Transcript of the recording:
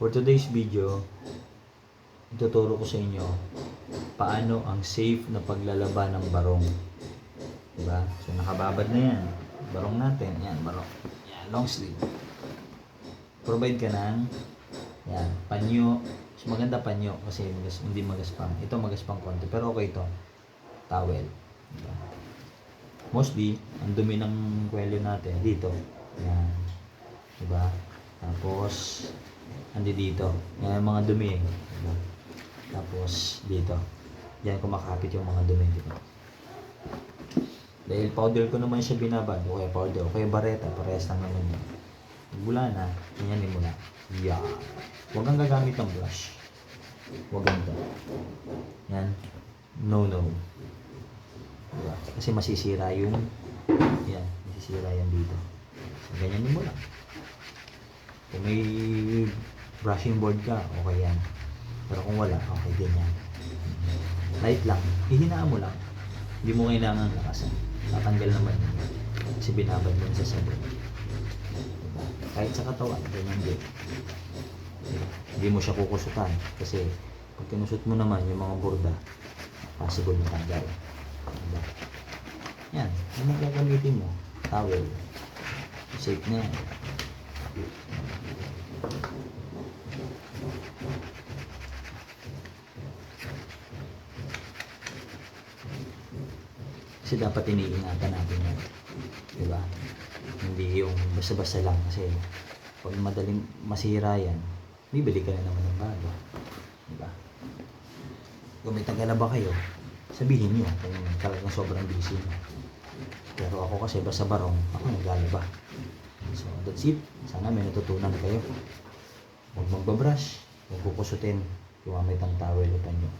For today's video, ituturo ko sa inyo paano ang safe na paglalaban ng barong. Diba? So nakababad na yan. Barong natin. Yan, barong. Yan, long sleeve. Provide ka ng yan, panyo. Mas maganda panyo kasi magas, hindi magaspang. Ito magaspang konti. Pero okay ito. Towel. Diba? Mostly, ang dumi ng kwelyo natin dito. Yan. Diba? Tapos, andi dito. Yan ang mga dumi eh. Diba? Tapos, dito. Yan kumakapit yung mga dumi. Diba? Dahil powder ko naman siya binabad. O kaya powder. O kaya bareta. Parehas lang naman yun. Bula na. Ganyanin mo na. Yan. Huwag kang gagamit ng brush. Huwag ganito. Yan. No, no. Diba? Kasi masisira yung yan, masisira yan dito. So, ganyan mo lang. Kung may brushing board ka, okay yan. Pero kung wala, okay ganyan. Light lang. Ihinaan mo lang. Hindi mo kailangan lakasan. Tatanggal naman yun. Kasi binabad mo sa sabon. Kahit sa katawan, ganyan din. Hindi mo siya kukusutan. Kasi pag kinusot mo naman yung mga borda, possible matanggal. Diba? Yan. Ano gagamitin mo? Towel. Safe na yan. Kasi dapat iniingatan natin yan. Diba? Hindi yung basta-basta lang kasi pag madaling masira yan, bibili ka na naman ng bago. Diba? Kung may tagalaba kayo, sabihin niyo kung talagang sobrang busy niyo. Pero ako kasi basta barong, ako naglalaba. So that's it. Sana may natutunan kayo. Huwag magbabrush, huwag kukusutin, gumamit ng towel o panyo.